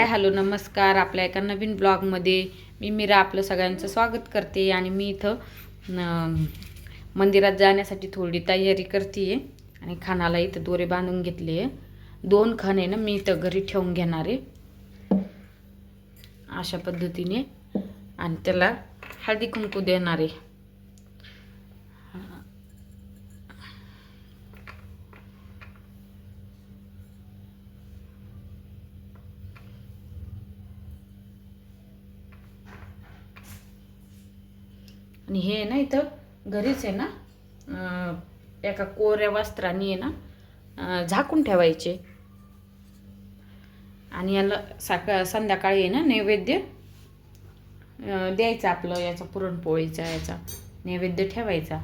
Hi hello नमस्कार. आपल्या एका नवीन ब्लॉगमध्ये मी मीरा आपलं सगळ्यांचं स्वागत करते आणि मी इथं मंदिरात जाण्यासाठी थोडी तयारी करते आणि खानाला इथं दोरे बांधून घेतले. आहे दोन खण आहे ना मी इथं घरी ठेवून घेणार आहे. अशा पद्धतीने. आणि त्याला हळदी कुंकू देणार आहे. आणि हे आहे ना इथं घरीच आहे ना एका कोऱ्या वस्त्राने आहे ना झाकून ठेवायचे. आणि याला साका संध्याकाळी आहे ना नैवेद्य द्यायचं आपलं याचा पुरणपोळीचा याचा नैवेद्य ठेवायचा.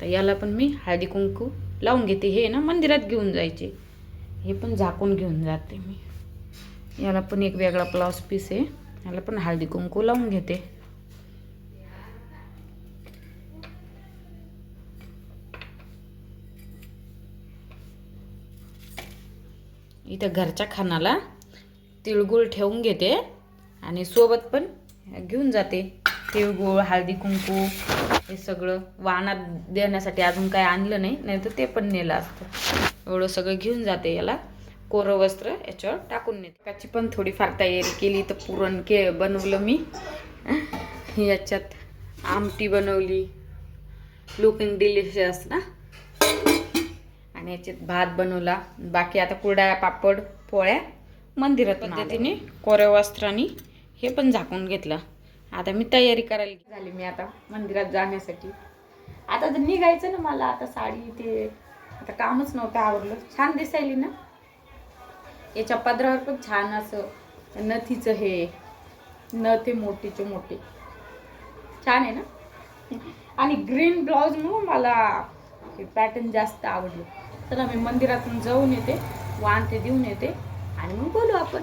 तर याला पण मी हळदी कुंकू लावून घेते. हे ना मंदिरात घेऊन जायचे. हे पण झाकून घेऊन जाते मी. याला पण एक वेगळा ब्लाऊज पीस आहे. याला पण हळदी कुंकू लावून घेते. इथं घरच्या खानाला तिळगुळ ठेवून घेते आणि सोबत पण घेऊन जाते. तिळगुळ हळदी कुंकू हे सगळं वाहनात देण्यासाठी अजून काय आणलं नाही नाही तर ते पण नेलं असतं. एवढं सगळं घेऊन जाते याला. कोरं वस्त्र याच्यावर टाकून नेते. त्याची पण थोडीफार तयारी केली तर पुरण के बनवलं मी. याच्यात आमटी बनवली. लुकिंग डिलिशियस ना? आणि याच्यात भात बनवला. बाकी आता कुरड्या पापड पोळ्या मंदिरात पद्धतीने कोऱ्या वस्त्राने हे पण झाकून घेतलं. आता मी तयारी करायला झाली मी आता मंदिरात जाण्यासाठी. आता तर निघायचं ना मला आता साडी ते आता कामच नव्हतं आवडलं छान दिसायली ना? याच्या पदरावर पण छान असं नथीचं हे नथ हे मोठीचे मोठे छान आहे ना? आणि ग्रीन ब्लाऊज म्हणून मला हे पॅटर्न जास्त आवडलं. चला मी मंदिरातून जाऊन येते वाण ते देऊन येते आणि मग बोलू आपण.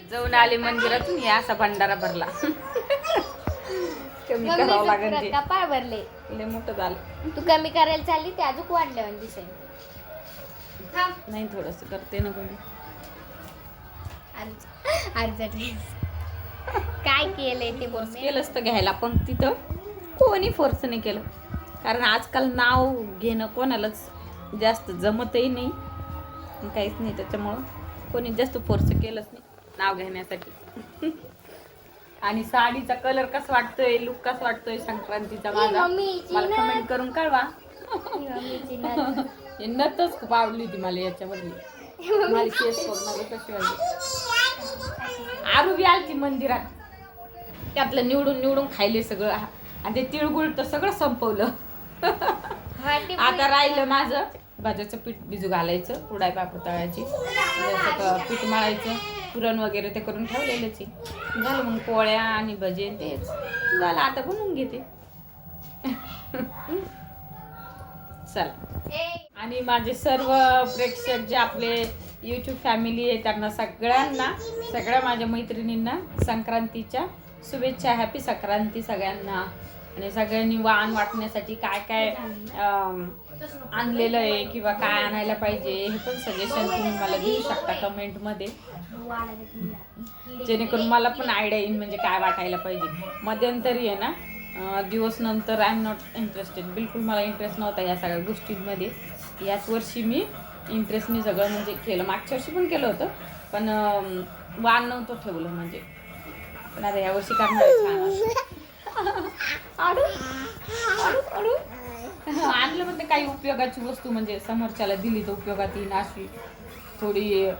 जाऊन आले मंदिरातून या असा भंडारा भरला. कमी करावं लागेल ते. कपाळ भरले. लय मोठं झालं. तू कमी करायला चालली ते अजून वाढल्यावर दिसेल. नाही थोडस करते ना कमी. ड्रेस काय केलंय ते फोर्स केलं असतं घ्यायला पण तिथं कोणी फोर्स नाही केलं. कारण आजकाल नाव घेणं कोणालाच जास्त जमतही नाही. आणि काहीच नाही त्याच्यामुळं कोणी जास्त फोर्स केलंच नाही. नाव घेण्यासाठी. आणि साडीचा कलर कसा वाटतोय लुक कसा वाटतोय संक्रांतीचा माझा? मला. कमेंट करून कळवा. हे नथच खूप आवडली होती मला याच्यामधली. माझी केस बघ कशी वाटली आरू बी आलती मंदिरात. त्यातलं निवडून निवडून खायले सगळं. आणि ते तिळगुळ तर सगळं संपवलं. आता राहिलं माझं. भाज्याचं पीठ भिजू घालायचं उडाय पापड तळायची. पीठ मळायचं. पुरण वगैरे ते करून ठेवलेलंच आहे. झालं मग पोळ्या आणि भजे तेच. झालं आता बनवून घेते. चला. आणि माझे सर्व प्रेक्षक जे आपले यूट्यूब फॅमिली आहे त्यांना सगळ्यांना सगळ्या माझ्या मैत्रिणींना संक्रांतीच्या शुभेच्छा हॅपी संक्रांती सगळ्यांना. आणि सगळ्यांनी वाण वाटण्यासाठी काय काय आणलेलं आहे किंवा काय आणायला पाहिजे हे पण सजेशन तुम्ही मला देऊ शकता कमेंटमध्ये जेणेकरून मला पण आयडिया येईल म्हणजे काय वाटायला पाहिजे. मध्यंतरी आहे ना दिवस नंतर आय एम नॉट इंटरेस्टेड बिलकुल मला इंटरेस्ट नव्हता या सगळ्या गोष्टींमध्ये. याच वर्षी मी इंटरेस्टने सगळं म्हणजे केलं. मागच्या वर्षी पण केलं होतं पण वाण नव्हतं ठेवलं म्हणजे. पण आता या वर्षी करणार आणलं म्हणजे काही उपयोगाची वस्तू म्हणजे समोरच्याला दिली तर उपयोगात येईन अशी थोडी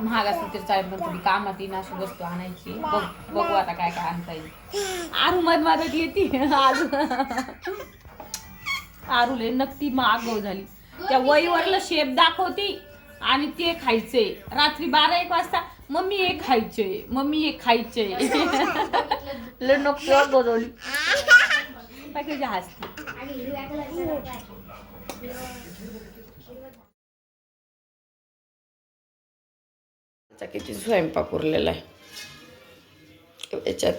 महाग असेल तर चालेल पण थोडी कामात येईन अशी वस्तू आणायची. बघ बघू आता काय काय आणता येईल. आरू मध मारत येते. आज. आरूले नक्की मागव झाली. त्या वहीवरला शेप दाखवती आणि ते खायचंय रात्री बारा एक वाजता मम्मी हे खायचंय मम्मी हे खायचंय लय नको बोलवली हसते. त्याचा किती स्वयंपाक उरलेला आहे. याच्यात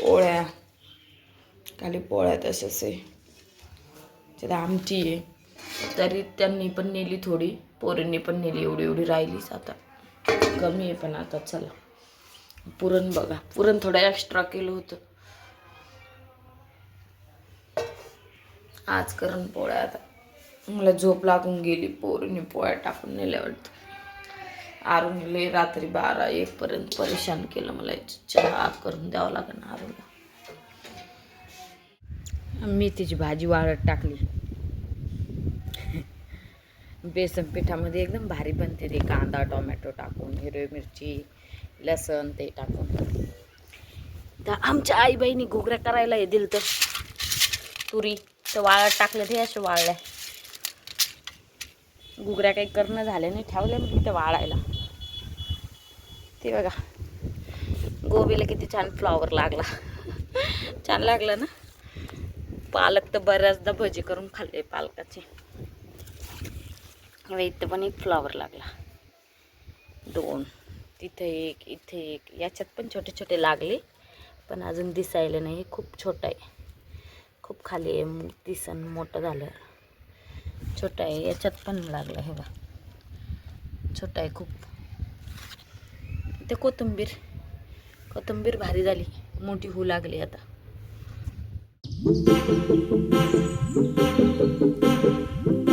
पोळ्या खाली पोळ्या तसंच आहे. त्यात आमटी आहे. तरी त्यांनी पण नेली थोडी पोरींनी पण नेली एवढी एवढी राहिलीच आता. कमी आहे पण आता चला. पुरण बघा. पुरण थोडं एक्स्ट्रा केलं होतं. आज करून पोळ्या आता. मला झोप लागून गेली पोरीने पोळ्या टाकून नेल्या वाटतं. आरुणले रात्री बारा एक पर्यंत परेशान केलं. मला चहा करून द्यावं लागेल आरुणीला मी तिची भाजी वाळत टाकली. बेसन पिठामध्ये एकदम भारी बनते ते कांदा टोमॅटो टाकून हिरवी मिरची लसण ते टाकून. तर आमच्या आईबाईनी घुगऱ्या करायला हे दिलं तर. तुरी तर वाळत टाकलं ते असे वाळल्या. घुगऱ्या काही करणं झाले नाही ठेवल्या मी तिथे वाळायला. ते बघा. गोबीला किती छान फ्लॉवर लागला. छान लागला ना? पालक तर बऱ्याचदा भजी करून खाल्ले पालकाचे. इथं पण एक फ्लॉवर लागला. दोन तिथे एक इथे एक. याच्यात पण छोटे छोटे लागले पण अजून दिसायला नाही. खूप छोटं आहे. खूप खाली आहे. मग दिसन मोठं झालं. छोटं आहे. याच्यात पण लागलं हे बा छोटं आहे खूप. इथे कोथंबीर कोथंबीर भारी झाली मोठी होऊ लागली आता Thank you.